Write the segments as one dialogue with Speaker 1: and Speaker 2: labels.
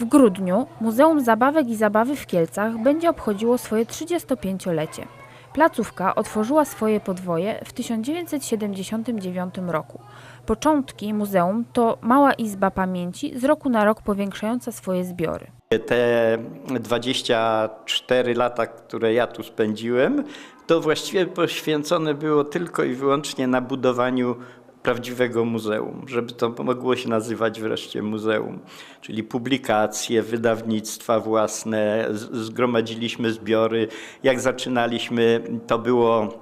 Speaker 1: W grudniu Muzeum Zabawek i Zabawy w Kielcach będzie obchodziło swoje 35-lecie. Placówka otworzyła swoje podwoje w 1979 roku. Początki muzeum to mała izba pamięci, z roku na rok powiększająca swoje zbiory.
Speaker 2: Te 24 lata, które ja tu spędziłem, to właściwie poświęcone było tylko i wyłącznie na budowaniu prawdziwego muzeum, żeby to mogło się nazywać wreszcie muzeum. Czyli publikacje, wydawnictwa własne, zgromadziliśmy zbiory. Jak zaczynaliśmy, to było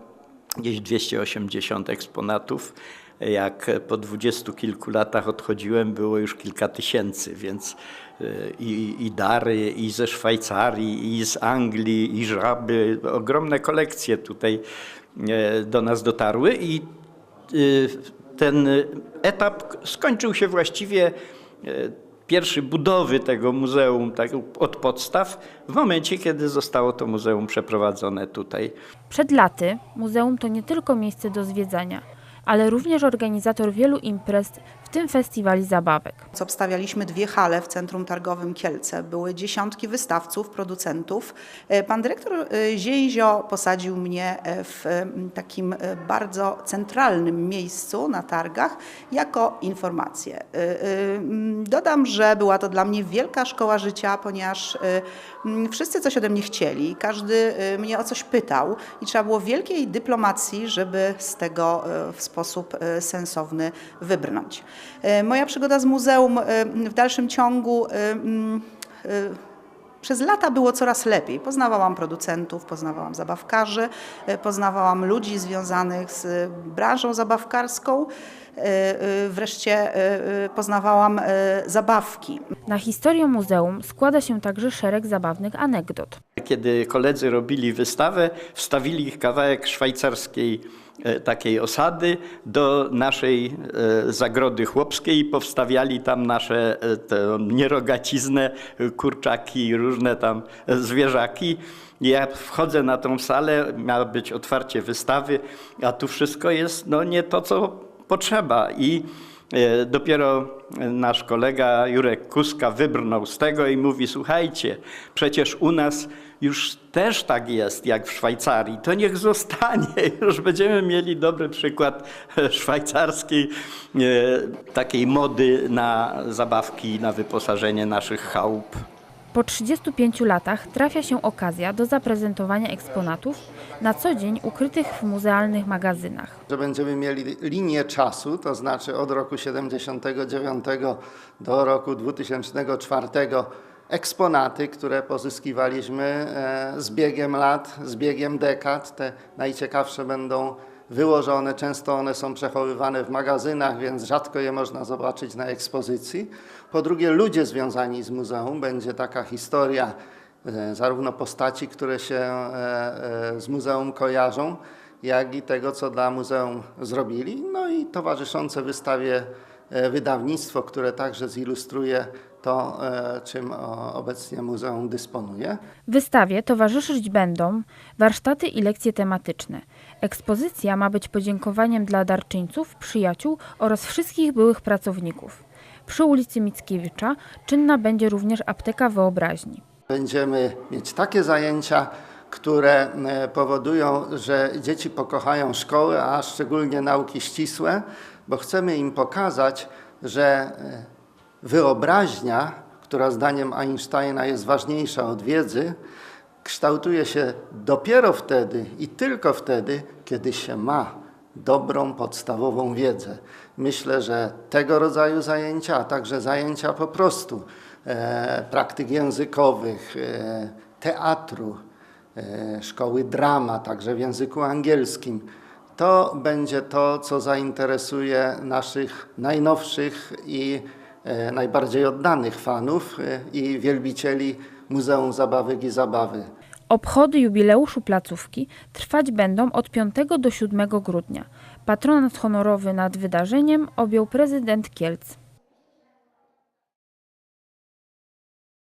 Speaker 2: gdzieś 280 eksponatów. Jak po dwudziestu kilku latach odchodziłem, było już kilka tysięcy, więc y, i, i dary, i ze Szwajcarii, i z Anglii, i żaby. Ogromne kolekcje tutaj e, do nas dotarły i y, ten etap skończył się właściwie e, pierwszy budowy tego muzeum tak, od podstaw w momencie, kiedy zostało to muzeum przeprowadzone tutaj.
Speaker 1: Przed laty muzeum to nie tylko miejsce do zwiedzania, ale również organizator wielu imprez, w tym festiwali zabawek.
Speaker 3: Obstawialiśmy dwie hale w Centrum Targowym Kielce. Były dziesiątki wystawców, producentów. E, Pan dyrektor e, Zięzio posadził mnie e, w takim bardzo centralnym miejscu na targach jako informację. Dodam, że była to dla mnie wielka szkoła życia, ponieważ wszyscy coś ode mnie chcieli, każdy mnie o coś pytał i trzeba było wielkiej dyplomacji, żeby z tego e, w sposób e, sensowny wybrnąć. E, Moja przygoda z muzeum e, w dalszym ciągu mm, przez lata było coraz lepiej. Poznawałam producentów, poznawałam zabawkarzy, poznawałam ludzi związanych z branżą zabawkarską. E, e, Wreszcie e, poznawałam zabawki.
Speaker 1: Na historię muzeum składa się także szereg zabawnych anegdot.
Speaker 2: Kiedy koledzy robili wystawę, wstawili kawałek szwajcarskiej e, takiej osady do naszej e, zagrody chłopskiej i powstawiali tam nasze e, nierogaciznę, kurczaki i różne tam zwierzaki. Ja wchodzę na tą salę, miało być otwarcie wystawy, a tu wszystko jest no, nie to, co potrzeba. I E, Dopiero nasz kolega Jurek Kuska wybrnął z tego i mówi: Słuchajcie, przecież u nas już też tak jest jak w Szwajcarii. To niech zostanie. Już będziemy mieli dobry przykład szwajcarskiej e, takiej mody na zabawki, na wyposażenie naszych chałup.
Speaker 1: Po 35 latach trafia się okazja do zaprezentowania eksponatów na co dzień ukrytych w muzealnych magazynach.
Speaker 4: że będziemy mieli linię czasu, to znaczy od roku 79 do roku 2004 eksponaty, które pozyskiwaliśmy e, z biegiem lat, z biegiem dekad. Te najciekawsze będą wyłożone, często one są przechowywane w magazynach, więc rzadko je można zobaczyć na ekspozycji. Po drugie, ludzie związani z muzeum, będzie taka historia e, zarówno postaci, które się e, e, z muzeum kojarzą, jak i tego, co dla muzeum zrobili. No i towarzyszące wystawie wydawnictwo, które także zilustruje to, czym obecnie muzeum dysponuje.
Speaker 1: Wystawie towarzyszyć będą warsztaty i lekcje tematyczne. Ekspozycja ma być podziękowaniem dla darczyńców, przyjaciół oraz wszystkich byłych pracowników. Przy ulicy Mickiewicza czynna będzie również apteka wyobraźni.
Speaker 4: Będziemy mieć takie zajęcia, które e, powodują, że dzieci pokochają szkołę, a szczególnie nauki ścisłe, bo chcemy im pokazać, że e, wyobraźnia, która zdaniem Einsteina jest ważniejsza od wiedzy, kształtuje się dopiero wtedy i tylko wtedy, kiedy się ma dobrą podstawową wiedzę. Myślę, że tego rodzaju zajęcia, a także zajęcia po prostu e, praktyk językowych, e, teatru, e, szkoły drama, także w języku angielskim, to będzie to, co zainteresuje naszych najnowszych i e, najbardziej oddanych fanów e, i wielbicieli Muzeum Zabawek i Zabawy.
Speaker 1: Obchody jubileuszu placówki trwać będą od 5 do 7 grudnia. Patronat honorowy nad wydarzeniem objął prezydent Kielc.